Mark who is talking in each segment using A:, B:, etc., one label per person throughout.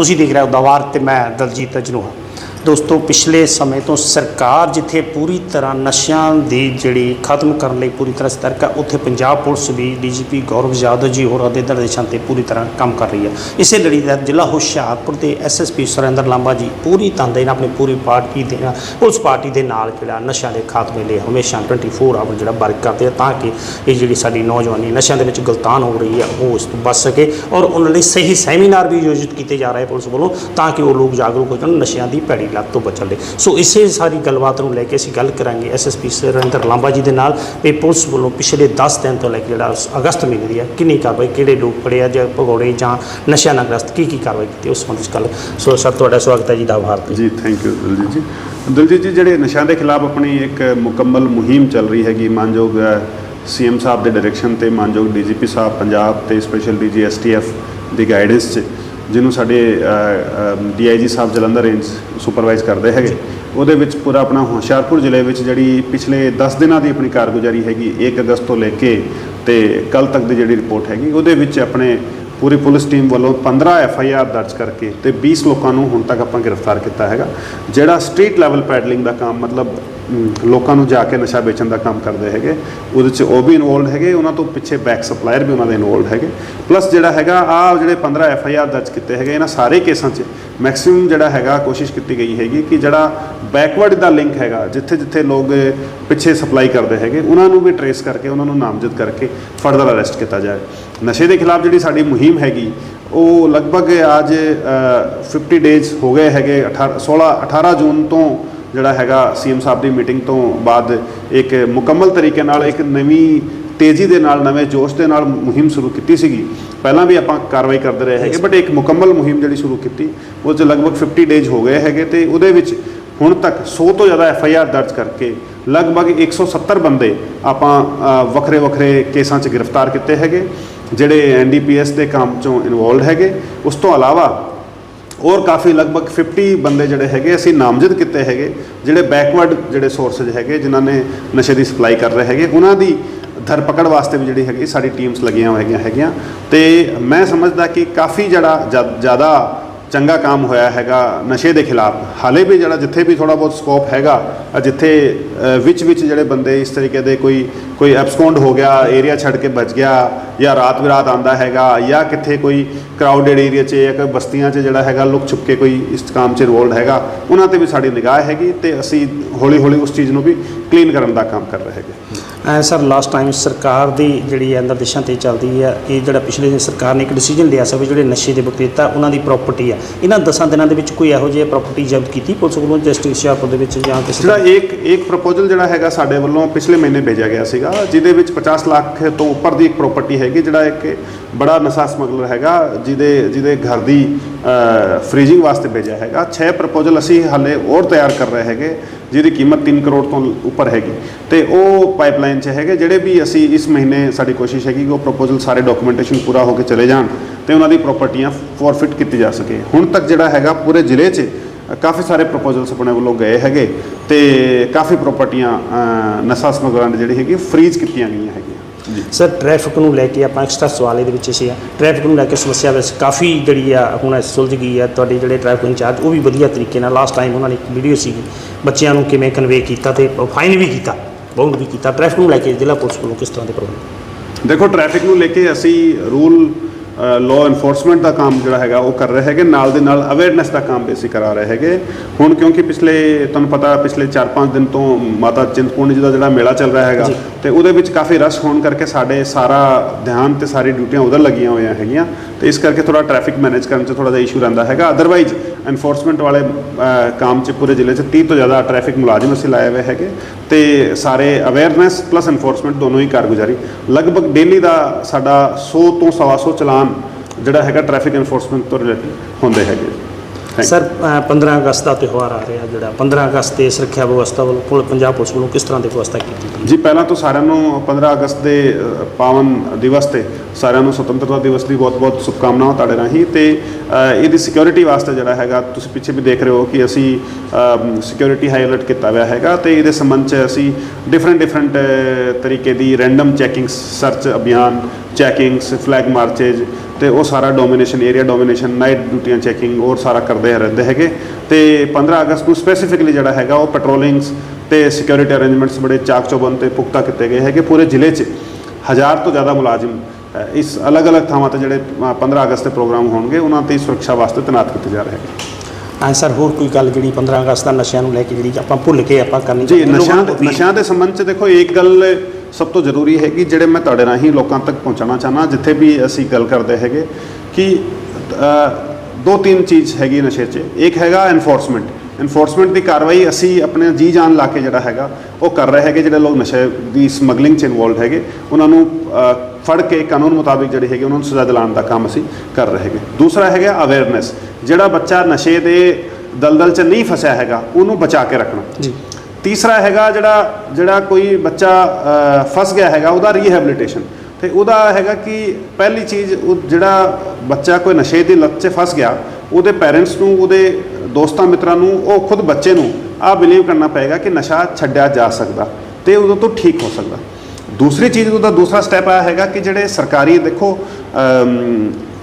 A: ਤੁਸੀਂ ਦੇਖ ਰਹੇ ਹੋ ਦਵਾਰ ਤੇ ਮੈਂ ਦਲਜੀਤ ਅਜਨੂਹਾ ਦੋਸਤੋ, ਪਿਛਲੇ ਸਮੇਂ ਤੋਂ ਸਰਕਾਰ ਜਿੱਥੇ ਪੂਰੀ ਤਰ੍ਹਾਂ ਨਸ਼ਿਆਂ ਦੀ ਜਿਹੜੀ ਖਤਮ ਕਰਨ ਲਈ ਪੂਰੀ ਤਰ੍ਹਾਂ ਸਤਰਕ ਹੈ ਉੱਥੇ ਪੰਜਾਬ ਪੁਲਿਸ ਵੀ, ਡੀਜੀਪੀ ਗੌਰਵ ਯਾਦਵ ਜੀ ਹੋਰਾਂ ਦੇ ਨਿਰਦੇਸ਼ਾਂ ਤੇ ਪੂਰੀ ਤਰ੍ਹਾਂ ਕੰਮ ਕਰ ਰਹੀ ਹੈ ਇਸੇ ਲੜੀ ਦਾ ਜ਼ਿਲ੍ਹਾ ਹੁਸ਼ਿਆਰਪੁਰ ਦੇ ਐਸਐਸਪੀ ਸੁਰਿੰਦਰ ਲਾਂਬਾ ਜੀ ਪੂਰੀ ਤਨਦੇਹੀ ਨਾਲ ਆਪਣੀ ਪੂਰੀ ਪਾਰਟੀ ਦੇ ਨਾਲ, ਪੁਲਿਸ ਪਾਰਟੀ ਦੇ ਨਾਲ ਜਿਹੜਾ ਨਸ਼ਿਆਂ ਦੇ ਖਾਤਮੇ ਲਈ ਹਮੇਸ਼ਾ 24 ਆਵਰ ਜਿਹੜਾ ਵਰਕ ਕਰਦੇ ਆ, ਤਾਂ ਕਿ ਇਹ ਜਿਹੜੀ ਸਾਡੀ ਨੌਜਵਾਨੀ ਨਸ਼ਿਆਂ ਦੇ ਵਿੱਚ ਗਲਤਾਨ ਹੋ ਰਹੀ ਹੈ ਉਹ ਇਸ ਤੋਂ ਬਚ ਸਕੇ ਔਰ ਉਹਨਾਂ ਲਈ ਸਹੀ ਸੈਮੀਨਾਰ ਵੀ ਆਯੋਜਿਤ ਕੀਤੇ ਜਾ ਰਹੇ ਪੁਲਿਸ ਵੱਲੋਂ, ਤਾਂ ਕਿ ਉਹ ਲੋਕ ਜਾਗਰੂਕ ਹੋ ਜਾਣ ਨਸ਼ਿਆਂ ਦੀ ਭੈੜੀ ਲੱਤ ਤੋਂ ਬਚਣ ਲਈ ਸੋ ਇਸੇ ਸਾਰੀ ਗੱਲਬਾਤ ਨੂੰ ਲੈ ਕੇ ਅਸੀਂ ਗੱਲ ਕਰਾਂਗੇ ਐਸਐਸਪੀ ਸੁਰਿੰਦਰ ਲਾਂਬਾ ਜੀ ਦੇ ਨਾਲ। ਵੀ ਪੁਲਿਸ ਵੱਲੋਂ ਪਿਛਲੇ 10 ਦਿਨ ਤੋਂ ਲੈ ਕੇ ਜਿਹੜਾ ਅਗਸਤ ਮਹੀਨੇ ਦੀ ਹੈ, ਕਿੰਨੀ ਕਾਰਵਾਈ, ਕਿਹੜੇ ਲੋਕ ਫੜੇ ਆ ਜਾਂ ਭਗੌੜੇ ਜਾਂ ਨਸ਼ਿਆਂ ਨਾਲ ਗ੍ਰਸਤ ਕੀ ਕੀ ਕਾਰਵਾਈ ਕੀਤੀ ਉਸ ਸੰਬੰਧੀ ਗੱਲ। ਸੋ ਸਰ, ਤੁਹਾਡਾ ਸਵਾਗਤ ਹੈ ਜੀ ਦਾ ਭਾਰਤ
B: ਜੀ ਥੈਂਕ ਯੂ ਦਿਲਜੀਤ ਜੀ। ਦਿਲਜੀਤ ਜੀ, ਜਿਹੜੇ ਨਸ਼ਿਆਂ ਦੇ ਖਿਲਾਫ ਆਪਣੀ ਇੱਕ ਮੁਕੰਮਲ ਮੁਹਿੰਮ ਚੱਲ ਰਹੀ ਹੈਗੀ, ਮਾਨਯੋਗ ਸੀਐਮ ਸਾਹਿਬ ਦੇ ਡਾਇਰੈਕਸ਼ਨ ਤੇ, ਮਾਨਯੋਗ ਡੀਜੀਪੀ ਸਾਹਿਬ, ਪੰਜਾਬ ਤੇ ਸਪੈਸ਼ਲ ਡੀਜੀ ਐਸਟੀਐਫ ਦੀ ਗਾਈਡੈਂਸ 'ਚ। ਜਿਹਨੂੰ ਸਾਡੇ ਡੀਆਈਜੀ ਸਾਹਿਬ ਜਲੰਧਰ ਰੇਂਜ ਸੁਪਰਵਾਈਜ਼ ਕਰਦੇ ਹੈਗੇ, ਉਹਦੇ ਵਿੱਚ ਪੂਰਾ ਆਪਣਾ ਹੁਸ਼ਿਆਰਪੁਰ ਜ਼ਿਲ੍ਹੇ ਵਿੱਚ ਜਿਹੜੀ ਪਿਛਲੇ 10 ਦਿਨਾਂ ਦੀ ਆਪਣੀ ਕਾਰਗੁਜ਼ਾਰੀ ਹੈਗੀ 1 ਅਗਸਤ ਤੋਂ ਲੈ ਕੇ ਤੇ ਕੱਲ ਤੱਕ ਦੀ ਜਿਹੜੀ ਰਿਪੋਰਟ ਹੈਗੀ, ਉਹਦੇ ਵਿੱਚ ਆਪਣੇ ਪੂਰੀ ਪੁਲਿਸ ਟੀਮ ਵੱਲੋਂ 15 ਐਫ ਆਈ ਆਰ ਦਰਜ ਕਰਕੇ ਤੇ 20 ਲੋਕਾਂ ਨੂੰ ਹੁਣ ਤੱਕ ਆਪਾਂ ਗ੍ਰਿਫਤਾਰ ਕੀਤਾ ਹੈਗਾ। ਜਿਹੜਾ ਸਟਰੀਟ ਲੈਵਲ ਪੈਡਲਿੰਗ ਦਾ ਕੰਮ, ਮਤਲਬ ਲੋਕਾਂ ਨੂੰ ਜਾ ਕੇ ਨਸ਼ਾ ਵੇਚਣ ਦਾ ਕੰਮ ਕਰਦੇ ਹੈਗੇ, ਉਹਦੇ 'ਚ ਉਹ ਵੀ ਇਨਵੋਲਡ ਹੈਗੇ, ਉਹਨਾਂ ਤੋਂ ਪਿੱਛੇ ਬੈਕ ਸਪਲਾਇਰ ਵੀ ਉਹਨਾਂ ਦੇ ਇਨਵੋਲਡ ਹੈਗੇ। ਪਲੱਸ ਜਿਹੜਾ ਹੈਗਾ ਆ ਜਿਹੜੇ 15 ਐਫ ਆਈ ਆਰ ਦਰਜ ਕੀਤੇ ਹੈਗੇ, ਇਹਨਾਂ ਸਾਰੇ ਕੇਸਾਂ 'ਚ ਮੈਕਸਿਮਮ ਜਿਹੜਾ ਹੈਗਾ, ਕੋਸ਼ਿਸ਼ ਕੀਤੀ ਗਈ ਹੈਗੀ ਕਿ ਜਿਹੜਾ ਬੈਕਵਰਡ ਦਾ ਲਿੰਕ ਹੈਗਾ, ਜਿੱਥੇ ਜਿੱਥੇ ਲੋਕ ਪਿੱਛੇ ਸਪਲਾਈ ਕਰਦੇ ਹੈਗੇ, ਉਹਨਾਂ ਨੂੰ ਵੀ ਟਰੇਸ ਕਰਕੇ, ਉਹਨਾਂ ਨੂੰ ਨਾਮਜ਼ਦ ਕਰਕੇ ਫਰਦਰ ਅਰੈਸਟ ਕੀਤਾ ਜਾਏ। ਨਸ਼ੇ ਦੇ ਖਿਲਾਫ ਜਿਹੜੀ ਸਾਡੀ ਮੁਹਿੰਮ ਹੈਗੀ ਉਹ ਲਗਭਗ ਅੱਜ ਅ, 50 ਡੇਜ਼ ਹੋ ਗਏ ਹੈਗੇ 18 16 18 ਜੂਨ ਤੋਂ ਜਿਹੜਾ ਹੈਗਾ ਸੀਐਮ ਸਾਹਿਬ ਦੀ ਮੀਟਿੰਗ ਤੋਂ ਬਾਅਦ ਇੱਕ ਮੁਕੰਮਲ ਤਰੀਕੇ ਨਾਲ ਇੱਕ ਨਵੀਂ ਤੇਜ਼ੀ ਦੇ ਨਾਲ ਨਵੇਂ ਜੋਸ਼ ਦੇ ਨਾਲ ਮੁਹਿੰਮ ਸ਼ੁਰੂ ਕੀਤੀ ਸੀਗੀ। ਪਹਿਲਾਂ ਵੀ ਆਪਾਂ ਕਾਰਵਾਈ ਕਰਦੇ ਰਹੇ ਹੈਗੇ ਬਟ ਇੱਕ ਮੁਕੰਮਲ ਮੁਹਿੰਮ ਜਿਹੜੀ ਸ਼ੁਰੂ ਕੀਤੀ ਉਹ 'ਚ ਲਗਭਗ 50 ਡੇਜ਼ ਹੋ ਗਏ ਹੈਗੇ ਤੇ ਉਹਦੇ ਵਿੱਚ ਹੁਣ ਤੱਕ 100 ਤੋਂ ਜ਼ਿਆਦਾ ਐਫ ਆਈ ਆਰ ਦਰਜ ਕਰਕੇ ਲਗਭਗ 170 ਬੰਦੇ ਆਪਾਂ ਵੱਖਰੇ ਵੱਖਰੇ ਕੇਸਾਂ 'ਚ ਗ੍ਰਿਫਤਾਰ ਕੀਤੇ ਹੈਗੇ। ਜਿਹੜੇ ਐਨ ਡੀ ਪੀ ਐਸ ਦੇ ਕੰਮ 'ਚੋਂ ਇਨਵੋਲਡ ਹੈਗੇ, ਉਸ ਤੋਂ ਇਲਾਵਾ ਔਰ ਕਾਫੀ ਲਗਭਗ 50 ਬੰਦੇ ਜਿਹੜੇ ਹੈਗੇ, ਅਸੀਂ ਨਾਮਜ਼ਦ ਕੀਤੇ ਹੈਗੇ, ਜਿਹੜੇ ਬੈਕਵਰਡ ਜਿਹੜੇ ਸੋਰਸਸ ਹੈਗੇ, ਜਿਨ੍ਹਾਂ ਨੇ ਨਸ਼ੇ ਦੀ ਸਪਲਾਈ ਕਰ ਰਹੇ ਹੈਗੇ, ਉਹਨਾਂ ਦੀ ਧਰਪਕੜ ਵਾਸਤੇ ਵੀ ਜਿਹੜੀ ਹੈਗੀ, ਸਾਡੀ ਟੀਮਸ ਲੱਗੀਆਂ ਹੋਈਆਂ ਹੈਗੀਆਂ। ਤੇ ਮੈਂ ਸਮਝਦਾ ਕਿ ਕਾਫੀ ਜਿਹੜਾ ਜ਼ਿਆਦਾ ਚੰਗਾ ਕੰਮ ਹੋਇਆ ਹੈਗਾ ਨਸ਼ੇ ਦੇ ਖਿਲਾਫ। ਹਾਲੇ ਵੀ ਜਿਹੜਾ ਜਿੱਥੇ ਵੀ ਥੋੜਾ ਬਹੁਤ ਸਕੋਪ ਹੈਗਾ ਜਿੱਥੇ ਵਿੱਚ ਵਿੱਚ ਜਿਹੜੇ ਬੰਦੇ ਇਸ ਤਰੀਕੇ ਦੇ ਕੋਈ ਕੋਈ ਐਬਸਕੌਂਡ ਹੋ ਗਿਆ ਏਰੀਆ ਛੱਡ ਕੇ ਬਚ ਗਿਆ ਜਾਂ ਰਾਤ ਵਿਰਾਤ ਆਂਦਾ ਹੈਗਾ ਜਾਂ ਕਿੱਥੇ ਕੋਈ ਕਰਾਊਡਡ ਏਰੀਆ 'ਚ ਜਾਂ ਕੋਈ ਬਸਤੀਆਂ 'ਚ ਜਿਹੜਾ ਹੈਗਾ ਲੁਕ ਛੁਪ ਕੇ ਕੋਈ ਇਸ ਕੰਮ 'ਚ ਇਨਵੋਲਡ ਹੈਗਾ, ਉਹਨਾਂ ਤੇ ਵੀ ਸਾਡੀ ਨਿਗਾਹ ਹੈਗੀ ਤੇ ਅਸੀਂ ਹੌਲੀ ਹੌਲੀ ਉਸ ਚੀਜ਼ ਨੂੰ ਵੀ ਕਲੀਨ ਕਰਨ ਦਾ ਕੰਮ ਕਰ ਰਹੇ ਹੈਗੇ।
A: ਸਰ ਲਾਸਟ ਟਾਈਮ ਸਰਕਾਰ ਦੀ ਜਿਹੜੀ ਹੈ ਨਿਰਦੇਸ਼ਾਂ ਤੇ ਚੱਲਦੀ ਹੈ ਇਹ ਜਿਹੜਾ ਪਿਛਲੇ ਦਿਨ ਸਰਕਾਰ ਨੇ ਇੱਕ ਡਿਸੀਜਨ ਲਿਆ ਸੀ ਵੀ ਜਿਹੜੇ ਨਸ਼ੇ ਦੇ ਵਿਕਰੇਤਾ ਉਹਨਾਂ ਦੀ ਪ੍ਰਾਪਰਟੀ ਹੈ ਇਹਨਾਂ 10 ਦਿਨਾਂ ਦੇ ਵਿੱਚ ਕੋਈ ਇਹੋ ਜਿਹੀ ਪ੍ਰਾਪਰਟੀ ਜ਼ਬਤ ਕੀਤੀ ਪੁਲਿਸ ਵੱਲੋਂ ਜਸਟਿਸ ਹੁਸ਼ਿਆਰਪੁਰ ਦੇ ਵਿੱਚ ਜਾਂ ਕਿਸੇ
B: ਜਿਹੜਾ ਇੱਕ ਇੱਕ ਪ੍ਰਪੋਜ਼ਲ ਜਿਹੜਾ ਹੈਗਾ ਸਾਡੇ ਵੱਲੋਂ ਪਿਛਲੇ ਮਹੀਨੇ ਭੇਜਿਆ ਗਿਆ ਸੀਗਾ, ਜਿਹਦੇ ਵਿੱਚ 50 ਲੱਖ ਤੋਂ ਉੱਪਰ ਦੀ ਇੱਕ ਪ੍ਰਾਪਰਟੀ ਹੈਗੀ, ਜਿਹੜਾ ਇੱਕ ਬੜਾ ਨਸ਼ਾ ਸਮਗਲਰ ਹੈਗਾ, ਜਿਹਦੇ ਜਿਹਦੇ ਘਰ ਦੀ ਫ੍ਰੀਜ਼ਿੰਗ ਵਾਸਤੇ ਭੇਜਿਆ ਹੈਗਾ। 6 ਪ੍ਰਪੋਜ਼ਲ ਅਸੀਂ ਹਾਲੇ ਹੋਰ ਤਿਆਰ ਕਰ ਰਹੇ ਹੈਗੇ, ਜਿਹਦੀ ਕੀਮਤ 3 ਕਰੋੜ ਤੋਂ ਉੱਪਰ ਹੈਗੀ। ਤੇ ਉਹ ਪਾਈਪਲਾਈਨ 'ਚ ਹੈਗੇ, ਜਿਹੜੇ ਵੀ ਅਸੀਂ ਇਸ ਮਹੀਨੇ ਸਾਡੀ ਕੋਸ਼ਿਸ਼ ਹੈਗੀ ਕਿ ਉਹ ਪ੍ਰਪੋਜ਼ਲ ਸਾਰੇ ਡਾਕੂਮੈਂਟੇਸ਼ਨ ਪੂਰਾ ਹੋ ਕੇ ਚਲੇ ਜਾਣ ਤੇ ਉਹਨਾਂ ਦੀ ਪ੍ਰਾਪਰਟੀਆਂ ਫੋਰਫਿਟ ਕੀਤੀ ਜਾ ਸਕੇ। ਹੁਣ ਤੱਕ ਜਿਹੜਾ ਹੈਗਾ ਪੂਰੇ ਜ਼ਿਲ੍ਹੇ 'ਚ, ਕਾਫੀ ਸਾਰੇ ਪ੍ਰਪੋਜ਼ਲਸ ਆਪਣੇ ਵੱਲੋਂ ਗਏ ਹੈਗੇ ਤੇ ਕਾਫੀ ਪ੍ਰਾਪਰਟੀਆਂ ਨਸ਼ਾ ਸਮਗਲਰਾਂ ਦੀ ਜਿਹੜੀ ਹੈਗੀ ਫ੍ਰੀਜ਼ ਕੀਤੀਆਂ ਗਈਆਂ ਹੈਗੀਆਂ।
A: ਸਰ ਟ੍ਰੈਫਿਕ ਨੂੰ ਲੈ ਕੇ ਆਪਾਂ ਐਕਸਟਰਾ ਸਵਾਲ ਇਹਦੇ ਵਿੱਚ ਸੀ ਆ। ਟ੍ਰੈਫਿਕ ਨੂੰ ਲੈ ਕੇ ਸਮੱਸਿਆ ਵੈਸੇ ਕਾਫੀ ਜਿਹੜੀ ਆ, ਹੁਣ ਸੁਲਝ ਗਈ ਆ। ਤੁਹਾਡੇ ਜਿਹੜੇ ਟ੍ਰੈਫਿਕ ਇੰਚਾਰਜ, ਉਹ ਵੀ ਵਧੀਆ ਤਰੀਕੇ ਨਾਲ ਲਾਸਟ ਟਾਈਮ ਉਹਨਾਂ ਨੇ ਇੱਕ ਵੀਡੀਓ ਸੀਗੀ, ਬੱਚਿਆਂ ਨੂੰ ਕਿਵੇਂ ਕਨਵੇ ਕੀਤਾ ਤੇ ਫਾਈਨ ਵੀ ਕੀਤਾ ਬਾਉਂਡ ਵੀ ਕੀਤਾ। ਟ੍ਰੈਫਿਕ ਨੂੰ ਲੈ ਕੇ ਜ਼ਿਲ੍ਹਾ ਪੁਲਿਸ ਵੱਲੋਂ ਕਿਸ ਤਰ੍ਹਾਂ ਦੇ ਪ੍ਰੋਗਰਾਮ
B: ਦੇਖੋ ਟ੍ਰੈਫਿਕ ਨੂੰ ਲੈ ਕੇ ਅਸੀਂ ਰੂਲ ਲਾਅ ਐਨਫੋਰਸਮੈਂਟ ਦਾ ਕੰਮ ਜਿਹੜਾ ਹੈਗਾ ਉਹ ਕਰ ਰਹੇ ਹੈਗੇ ਨਾਲ ਦੇ ਨਾਲ ਅਵੇਅਰਨੈਸ ਦਾ ਕੰਮ ਵੀ ਅਸੀਂ ਕਰਾ ਰਹੇ ਹੈਗੇ। ਹੁਣ ਕਿਉਂਕਿ ਪਿਛਲੇ ਤੁਹਾਨੂੰ ਪਤਾ ਪਿਛਲੇ 4-5 ਦਿਨ ਤੋਂ ਮਾਤਾ ਚਿੰਤਪੂਰਨੀ ਜੀ ਦਾ ਜਿਹੜਾ ਮੇਲਾ ਚੱਲ ਰਿਹਾ ਹੈਗਾ। ਤੇ ਉਹਦੇ ਵਿੱਚ ਕਾਫੀ ਰਸ਼ ਹੋਣ ਕਰਕੇ ਸਾਡੇ ਸਾਰਾ ਧਿਆਨ ਤੇ ਸਾਰੀ ਡਿਊਟੀਆਂ ਉਧਰ ਲੱਗੀਆਂ ਹੋਈਆਂ ਹੈਗੀਆਂ। ਤੇ ਇਸ ਕਰਕੇ ਥੋੜਾ ਟ੍ਰੈਫਿਕ ਮੈਨੇਜ ਕਰਨ 'ਚ ਥੋੜਾ ਜਿਹਾ ਇਸ਼ੂ ਰਹਿੰਦਾ ਹੈਗਾ। ਅਦਰਵਾਈਜ਼ ਐਨਫੋਰਸਮੈਂਟ ਵਾਲੇ ਕੰਮ 'ਚ ਪੂਰੇ ਜ਼ਿਲ੍ਹੇ 'ਚ 30 ਤੋਂ ਜ਼ਿਆਦਾ ਟ੍ਰੈਫਿਕ ਮੁਲਾਜ਼ਮ ਅਸੀਂ ਲਾਏ ਹੋਏ ਹੈਗੇ। ਤੇ ਸਾਰੇ ਅਵੇਅਰਨੈਸ ਪਲੱਸ ਐਨਫੋਰਸਮੈਂਟ ਦੋਨੋਂ ਹੀ ਕਾਰਗੁਜ਼ਾਰੀ। ਲਗਭਗ ਡੇਲੀ ਦਾ ਸਾਡਾ 100 ਤੋਂ 125 ਚਲਾਨ ਜਿਹੜਾ ਹੈਗਾ ਟ੍ਰੈਫਿਕ ਐਨਫੋਰਸਮੈਂਟ ਤੋਂ ਰਿਲੇਟਡ ਹੁੰਦੇ ਹੈਗੇ।
A: ਸਰ ਅ, 15 ਅਗਸਤ ਦਾ ਤਿਉਹਾਰ ਆ ਰਿਹਾ ਜਿਹੜਾ। 15 ਅਗਸਤ ਤੇ ਸੁਰੱਖਿਆ ਵਿਵਸਥਾ ਵੱਲੋਂ ਪੁਲ- ਪੰਜਾਬ ਪੁਲਿਸ ਵੱਲੋਂ ਕਿਸ ਤਰ੍ਹਾਂ ਦੀ ਵਿਵਸਥਾ ਕੀਤੀ ਗਈ?
B: ਜੀ ਪਹਿਲਾਂ ਤੋਂ ਸਾਰਿਆਂ ਨੂੰ 15 ਅਗਸਤ ਦੇ ਪਾਵਨ ਦਿਵਸ ਤੇ ਸਾਰਿਆਂ ਨੂੰ ਸੁਤੰਤਰਤਾ ਦਿਵਸ ਦੀ ਬਹੁਤ-ਬਹੁਤ ਸ਼ੁਭਕਾਮਨਾਵਾਂ ਤੁਹਾਡੇ ਰਾਹੀਂ ਤੇ ਇਹਦੀ ਸਿਕਿਉਰਿਟੀ ਵਾਸਤੇ ਜਿਹੜਾ ਹੈਗਾ ਤੁਸੀਂ ਪਿੱਛੇ ਵੀ ਦੇਖ ਰਹੇ ਹੋ ਕਿ ਅਸੀਂ ਸਿਕਿਉਰਿਟੀ ਹਾਈ ਅਲਰਟ ਕੀਤਾ ਹੋਇਆ ਹੈਗਾ ਤੇ ਇਹਦੇ ਸੰਬੰਧ ਚ ਅਸੀਂ ਡਿਫਰੈਂਟ ਡਿਫਰੈਂਟ ਤਰੀਕੇ ਦੀ ਰੈਂਡਮ ਚੈਕਿੰਗ ਸਰਚ ਅਭਿਆਨ ਚੈਕਿੰਗਸ ਫਲੈਗ ਮਾਰਚੇਜ ਤੇ ਉਹ ਸਾਰਾ ਡੋਮੀਨੇਸ਼ਨ ਏਰੀਆ ਡੋਮੀਨੇਸ਼ਨ ਨਾਈਟ ਡਿਊਟੀਆਂ ਚੈਕਿੰਗ ਉਹ ਸਾਰਾ ਕਰਦੇ ਰਹਿੰਦੇ ਹੈਗੇ। ਤੇ 15 ਅਗਸਤ ਨੂੰ ਸਪੈਸੀਫਿਕਲੀ ਜਿਹੜਾ ਹੈਗਾ ਉਹ ਪੈਟਰੋਲਿੰਗਸ ਤੇ ਸਿਕਿਉਰਿਟੀ ਅਰੇਂਜਮੈਂਟਸ ਬੜੇ ਚਾਕ ਚੌਬੰਦ ਤੇ ਪੁਖਤਾ ਕੀਤੇ ਗਏ ਹੈਗੇ ਪੂਰੇ ਜ਼ਿਲ੍ਹੇ 'ਚ। ਹਜ਼ਾਰ ਤੋਂ ਜ਼ਿਆਦਾ ਮੁਲਾਜ਼ਮ ਇਸ ਅਲੱਗ-ਅਲੱਗ ਥਾਵਾਂ ਤੇ ਜਿਹੜੇ ਅ, 15 ਅਗਸਤ ਦੇ ਪ੍ਰੋਗਰਾਮ ਹੋਣਗੇ ਉਹਨਾਂ ਤੇ ਸੁਰੱਖਿਆ ਵਾਸਤੇ ਤੈਨਾਤ ਕੀਤੇ ਜਾ ਰਹੇ ਹੈਗੇ।
A: ਹਾਂ ਸਰ ਹੋਰ ਕੋਈ ਗੱਲ ਜਿਹੜੀ 15 ਅਗਸਤ ਦਾ ਨਸ਼ਿਆਂ ਨੂੰ ਲੈ ਕੇ ਜਿਹੜੀ ਆਪਾਂ ਭੁੱਲ ਕੇ ਆਪਾਂ ਕਰਨੀ
B: ਜੀ
A: ਚਾਹੀਦੀ ਹੈ।
B: ਨਸ਼ਿਆਂ
A: ਲੋਕਾਂ ਨੂੰ
B: ਨਸ਼ਿਆਂ ਦੇ ਸੰਬੰਧ ਚ ਦੇਖੋ ਇੱਕ ਗੱਲ ਸਭ ਤੋਂ ਜ਼ਰੂਰੀ ਹੈਗੀ ਜਿਹੜੇ ਮੈਂ ਤੁਹਾਡੇ ਰਾਹੀਂ ਲੋਕਾਂ ਤੱਕ ਪਹੁੰਚਾਉਣਾ ਚਾਹਨਾ ਜਿੱਥੇ ਵੀ ਅਸੀਂ ਗੱਲ ਕਰਦੇ ਹੈਗੇ ਕਿ ਅ, ਦੋ ਤਿੰਨ ਚੀਜ਼ ਹੈਗੀ ਨਸ਼ੇ 'ਚ। ਇੱਕ ਹੈਗਾ ਐਨਫੋਰਸਮੈਂਟ ਐਨਫੋਰਸਮੈਂਟ ਦੀ ਕਾਰਵਾਈ ਅਸੀਂ ਆਪਣੇ ਜੀ ਜਾਨ ਲਾ ਕੇ ਜਿਹੜਾ ਹੈਗਾ ਉਹ ਕਰ ਰਹੇ ਹੈਗੇ ਜਿਹੜੇ ਲੋਕ ਨਸ਼ੇ ਦੀ ਸਮਗਲਿੰਗ 'ਚ ਇਨਵੋਲਡ ਹੈਗੇ ਉਹਨਾਂ ਨੂੰ ਅ, ਫੜ ਕੇ ਕਾਨੂੰਨ ਮੁਤਾਬਿਕ ਜਿਹੜੇ ਹੈਗੇ ਉਹਨਾਂ ਨੂੰ ਸਜ਼ਾ ਦਿਲਾਉਣ ਦਾ ਕੰਮ ਅਸੀਂ ਕਰ ਰਹੇ ਹੈਗੇ। ਦੂਸਰਾ ਹੈਗਾ ਅਵੇਅਰਨੈਸ ਜਿਹੜਾ ਬੱਚਾ ਨਸ਼ੇ ਦੇ ਦਲਦਲ 'ਚ ਨਹੀਂ ਫਸਿਆ ਹੈਗਾ ਉਹਨੂੰ ਬਚਾ ਕੇ ਰੱਖਣਾ।
A: ਜੀ।
B: ਤੀਸਰਾ ਹੈਗਾ ਜਿਹੜਾ ਜਿਹੜਾ ਕੋਈ ਬੱਚਾ ਫਸ ਗਿਆ ਹੈਗਾ ਉਹਦਾ ਰੀਹੈਬਿਲਿਟੇਸ਼ਨ ਤੇ ਉਹਦਾ ਹੈਗਾ ਕਿ ਪਹਿਲੀ ਚੀਜ਼ ਉਹ ਜਿਹੜਾ ਬੱਚਾ ਕੋਈ ਨਸ਼ੇ ਦੀ ਲੱਤ 'ਚ ਫਸ ਗਿਆ ਉਹਦੇ ਪੈਰੈਂਟਸ ਨੂੰ ਉਹਦੇ ਦੋਸਤਾਂ ਮਿੱਤਰਾਂ ਨੂੰ ਉਹ ਖੁਦ ਬੱਚੇ ਨੂੰ ਆ ਬਿਲੀਵ ਕਰਨਾ ਪਏਗਾ ਕਿ ਨਸ਼ਾ ਛੱਡਿਆ ਜਾ ਸਕਦਾ ਤੇ ਉਦੋਂ ਤੋਂ ਠੀਕ ਹੋ ਸਕਦਾ। ਦੂਸਰੀ ਚੀਜ਼ ਉਹਦਾ ਦੂਸਰਾ ਸਟੈਪ ਆ ਹੈਗਾ ਕਿ ਜਿਹੜੇ ਸਰਕਾਰੀ ਦੇਖੋ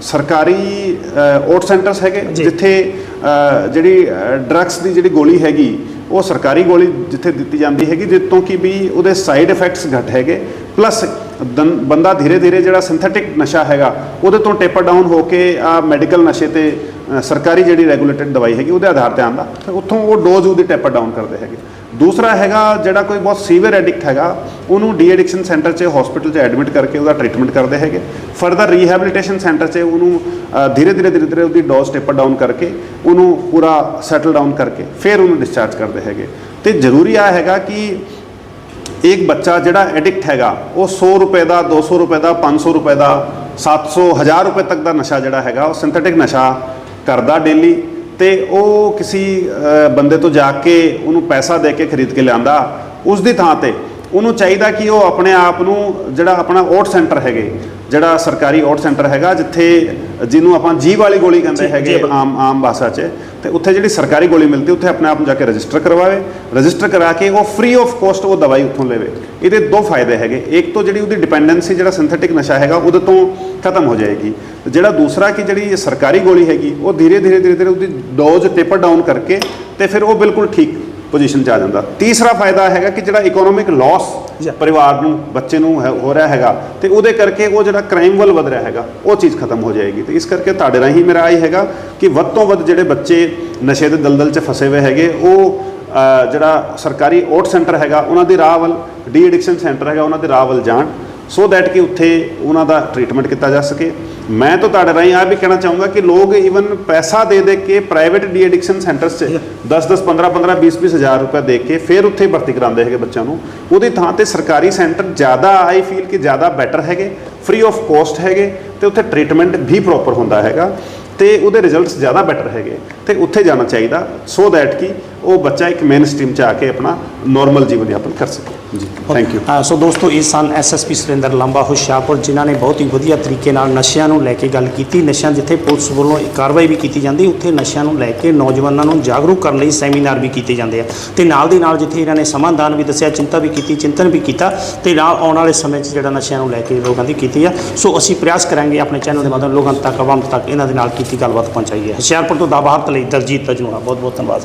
B: ਸਰਕਾਰੀ ਓਟ ਸੈਂਟਰਸ ਹੈਗੇ। ਜਿੱਥੇ ਜਿਹੜੀ ਡਰੱਗਸ ਦੀ ਜਿਹੜੀ ਗੋਲੀ ਹੈਗੀ ਉਹ ਸਰਕਾਰੀ ਗੋਲੀ ਜਿੱਥੇ ਦਿੱਤੀ ਜਾਂਦੀ ਹੈਗੀ ਜਿੱਤੋਂ ਕਿ ਵੀ ਉਹਦੇ ਸਾਈਡ ਇਫੈਕਟਸ ਘੱਟ ਹੈਗੇ ਪਲੱਸ ਬੰਦਾ ਧੀਰੇ ਧੀਰੇ ਜਿਹੜਾ ਸਿੰਥੈਟਿਕ ਨਸ਼ਾ ਹੈਗਾ ਉਹਦੇ ਤੋਂ ਟੇਪਰ ਡਾਊਨ ਹੋ ਕੇ ਆ ਮੈਡੀਕਲ ਨਸ਼ੇ ਤੇ ਸਰਕਾਰੀ ਜਿਹੜੀ ਰੈਗੂਲੇਟਡ ਦਵਾਈ ਹੈਗੀ ਉਹਦੇ ਆਧਾਰ ਤੇ ਆਂਦਾ ਫਿਰ ਉੱਥੋਂ ਉਹ ਡੋਜ਼ ਉਹਦੀ ਟੇਪਰ ਡਾਊਨ ਕਰਦੇ ਹੈਗੇ। ਦੂਸਰਾ ਹੈਗਾ ਜਿਹੜਾ ਕੋਈ ਬਹੁਤ ਸੀਵੀਅਰ ਐਡਿਕਟ ਹੈਗਾ, ਉਹਨੂੰ ਡੀ ਐਡਿਕਸ਼ਨ ਸੈਂਟਰ 'ਚ ਹਸਪੀਟਲ 'ਚ ਐਡਮਿਟ ਕਰਕੇ ਉਹਦਾ ਟ੍ਰੀਟਮੈਂਟ ਕਰਦੇ ਹੈਗੇ। ਫਰਦਰ ਰੀਹੈਬਿਲਿਟੇਸ਼ਨ ਸੈਂਟਰ 'ਚ ਉਹਨੂੰ ਧੀਰੇ ਧੀਰੇ ਧੀਰੇ ਧੀਰੇ ਉਹਦੀ ਡੋਜ਼ ਟੇਪਰ ਡਾਊਨ ਕਰਕੇ ਉਹਨੂੰ ਪੂਰਾ ਸੈਟਲ ਡਾਊਨ ਕਰਕੇ ਫਿਰ ਉਹਨੂੰ ਡਿਸਚਾਰਜ ਕਰਦੇ ਹੈਗੇ। ਤੇ ਜ਼ਰੂਰੀ ਆ ਹੈਗਾ ਕਿ ਇੱਕ ਬੱਚਾ ਜਿਹੜਾ ਐਡਿਕਟ ਹੈਗਾ, ਉਹ 100 ਰੁਪਏ ਦਾ 200 ਰੁਪਏ ਦਾ 500 ਰੁਪਏ ਦਾ 700 1000 ਰੁਪਏ ਤੱਕ ਦਾ ਨਸ਼ਾ ਜਿਹੜਾ ਹੈਗਾ, ਉਹ ਸਿੰਥੈਟਿਕ ਨਸ਼ਾ ਕਰਦਾ ਡੇਲੀ ਤੇ ਉਹ ਕਿਸੇ ਬੰਦੇ ਤੋਂ ਜਾ ਕੇ ਉਹਨੂੰ ਪੈਸਾ ਦੇ ਕੇ ਖਰੀਦ ਕੇ ਲਿਆਂਦਾ ਉਸ ਦੀ ਥਾਂ ਤੇ। ਉਹਨੂੰ ਚਾਹੀਦਾ ਕਿ ਉਹ ਆਪਣੇ ਆਪ ਨੂੰ ਜਿਹੜਾ ਆਪਣਾ ਓਟ ਸੈਂਟਰ ਹੈਗੇ ਜਿਹੜਾ ਸਰਕਾਰੀ ਓਟ ਸੈਂਟਰ ਹੈਗਾ ਜਿੱਥੇ ਜਿਹਨੂੰ ਆਪਾਂ ਜੀ ਵਾਲੀ ਗੋਲੀ ਕਹਿੰਦੇ ਹੈਗੇ। ਆਮ ਆਮ ਭਾਸ਼ਾ 'ਚ ਤੇ ਉੱਥੇ ਜਿਹੜੀ ਸਰਕਾਰੀ ਗੋਲੀ ਮਿਲਦੀ ਉੱਥੇ ਆਪਣੇ ਆਪ ਨੂੰ ਜਾ ਕੇ ਰਜਿਸਟਰ ਕਰਵਾਵੇ ਰਜਿਸਟਰ ਕਰਾ ਕੇ ਉਹ ਫ੍ਰੀ ਆਫ ਕੋਸਟ ਉਹ ਦਵਾਈ ਉੱਥੋਂ ਲਵੇ। ਇਹਦੇ ਦੋ ਫਾਇਦੇ ਹੈਗੇ। ਇੱਕ ਤੋਂ ਜਿਹੜੀ ਉਹਦੀ ਡਿਪੈਂਡੈਂਸੀ ਜਿਹੜਾ ਸਿੰਥੈਟਿਕ ਨਸ਼ਾ ਹੈਗਾ ਉਹਦੇ ਤੋਂ ਖਤਮ ਹੋ ਜਾਏਗੀ। ਜਿਹੜਾ ਦੂਸਰਾ ਕਿ ਜਿਹੜੀ ਸਰਕਾਰੀ ਗੋਲੀ ਹੈਗੀ ਉਹ ਧੀਰੇ ਧੀਰੇ ਧੀਰੇ ਧੀਰੇ ਉਹਦੀ ਡੋਜ਼ ਟੇਪਰ ਡਾਊਨ ਕਰਕੇ ਤੇ ਫਿਰ ਉਹ ਬਿਲਕੁਲ ਠੀਕ ਪੋਜੀਸ਼ਨ 'ਚ ਆ ਜਾਂਦਾ। ਤੀਸਰਾ ਫਾਇਦਾ ਹੈਗਾ ਕਿ ਜਿਹੜਾ ਇਕਨੋਮਿਕ ਲਾਸ। ਪਰਿਵਾਰ ਨੂੰ ਬੱਚੇ ਨੂੰ ਹੈ- ਰਿਹਾ ਹੈਗਾ ਤੇ ਉਹਦੇ ਕਰਕੇ ਉਹ ਜਿਹੜਾ ਕ੍ਰਾਈਮ ਵੱਲ ਵਧ ਰਿਹਾ ਹੈਗਾ ਉਹ ਚੀਜ਼ ਖਤਮ ਹੋ ਜਾਏਗੀ। ਤੇ ਇਸ ਕਰਕੇ ਤੁਹਾਡੇ ਰਾਹੀਂ ਮੇਰਾ ਇਹ ਹੈਗਾ ਕਿ ਵੱਧ ਤੋਂ ਵੱਧ ਜਿਹੜੇ ਬੱਚੇ ਨਸ਼ੇ ਦੇ ਦਲਦਲ 'ਚ ਫਸੇ ਹੋਏ ਹੈਗੇ ਉਹ ਜਿਹੜਾ ਸਰਕਾਰੀ ਓਟ ਸੈਂਟਰ ਹੈਗਾ ਉਹਨਾਂ ਦੀ ਰਾਹ ਵੱਲ ਡੀ ਐਡਿਕਸ਼ਨ ਸੈਂਟਰ ਹੈਗਾ ਉਹਨਾਂ ਦੇ ਰਾਹ ਵੱਲ ਜਾਣ। ਸੋ ਦੈਟ ਕਿ ਉੱਥੇ ਉਹਨਾਂ ਦਾ ਟ੍ਰੀਟਮੈਂਟ ਕੀਤਾ ਜਾ ਸਕੇ। ਮੈਂ ਤਾਂ ਤੁਹਾਡੇ ਰਾਹੀਂ ਆ ਵੀ ਕਹਿਣਾ ਚਾਹੂੰਗਾ ਕਿ ਲੋਕ ਈਵਨ ਪੈਸਾ ਦੇ ਦੇ ਕੇ ਪ੍ਰਾਈਵੇਟ ਡੀ ਐਡਿਕਸ਼ਨ ਸੈਂਟਰਸ 'ਚ 10 10 15 15 20 20 ਹਜ਼ਾਰ ਰੁਪਏ ਦੇ ਕੇ ਫਿਰ ਉੱਥੇ ਭਰਤੀ ਕਰਾਉਂਦੇ ਹੈਗੇ ਬੱਚਿਆਂ ਨੂੰ। ਉਹਦੀ ਥਾਂ ਤੇ ਸਰਕਾਰੀ ਸੈਂਟਰ ਜ਼ਿਆਦਾ ਆਈ ਫੀਲ ਕਿ ਜ਼ਿਆਦਾ ਬੈਟਰ ਹੈਗੇ ਫ੍ਰੀ ਆਫ ਕੋਸਟ ਹੈਗੇ ਤੇ ਉੱਥੇ ਟ੍ਰੀਟਮੈਂਟ ਵੀ ਪ੍ਰੋਪਰ ਹੁੰਦਾ ਹੈਗਾ ਤੇ ਉਹਦੇ ਰਿਜ਼ਲਟਸ ਜ਼ਿਆਦਾ ਬੈਟਰ ਹੈਗੇ ਤੇ ਉੱਥੇ ਜਾਣਾ ਚਾਹੀਦਾ। ਸੋ ਦੈਟ ਕਿ ਉਹ ਬੱਚਾ ਇੱਕ ਮੇਨ ਸਟ੍ਰੀਮ 'ਚ ਆ ਕੇ ਆਪਣਾ ਨਾਰਮਲ ਜੀਵਨ ਯਾਪਨ ਕਰ ਸਕੇ। ਜੀ ਥੈਂਕ ਯੂ
A: ਸੋ ਦੋਸਤੋ ਇਹ ਸਨ ਐਸਐਸਪੀ ਸੁਰਿੰਦਰ ਲਾਂਬਾ ਹੁਸ਼ਿਆਰਪੁਰ ਜਿਨ੍ਹਾਂ ਨੇ ਬਹੁਤ ਹੀ ਵਧੀਆ ਤਰੀਕੇ ਨਾਲ ਨਸ਼ਿਆਂ ਨੂੰ ਲੈ ਕੇ ਗੱਲ ਕੀਤੀ। ਨਸ਼ਿਆਂ ਜਿੱਥੇ ਪੁਲਿਸ ਵੱਲੋਂ ਇੱਕ ਕਾਰਵਾਈ ਵੀ ਕੀਤੀ ਜਾਂਦੀ ਉੱਥੇ ਨਸ਼ਿਆਂ ਨੂੰ ਲੈ ਕੇ ਨੌਜਵਾਨਾਂ ਨੂੰ ਜਾਗਰੂਕ ਕਰਨ ਲਈ ਸੈਮੀਨਾਰ ਵੀ ਕੀਤੇ ਜਾਂਦੇ ਆ। ਤੇ ਨਾਲ ਦੀ ਨਾਲ ਜਿੱਥੇ ਇਹਨਾਂ ਨੇ ਸਮਾਧਾਨ ਵੀ ਦੱਸਿਆ ਚਿੰਤਾ ਵੀ ਕੀਤੀ ਚਿੰਤਨ ਵੀ ਕੀਤਾ ਤੇ ਨਾਲ ਆਉਣ ਵਾਲੇ ਸਮੇਂ 'ਚ ਜਿਹੜਾ ਨਸ਼ਿਆਂ ਨੂੰ ਲੈ ਕੇ ਲੋਕਾਂ ਦੀ ਕੀਤੀ ਆ। ਸੋ ਅਸੀਂ ਪ੍ਰਯਾਸ ਕਰਾਂਗੇ ਆਪਣੇ ਚੈਨਲ ਦੇ ਮਾਧਿਅਮ ਲੋਕਾਂ ਤੱਕ ਆਵਾਮ ਤੱਕ ਇਹਨਾਂ ਦੇ ਨਾਲ ਕੀਤੀ ਗੱਲਬਾਤ ਪਹੁੰਚਾਈਏ ਹੁਸ਼ਿਆਰਪੁਰ ਤੋਂ ਦਾਬਾਹਤ ਲਈ ਦਲਜੀਤ ਤਜਨੂਆ ਬਹੁਤ ਬਹੁਤ ਧੰਨਵਾਦ।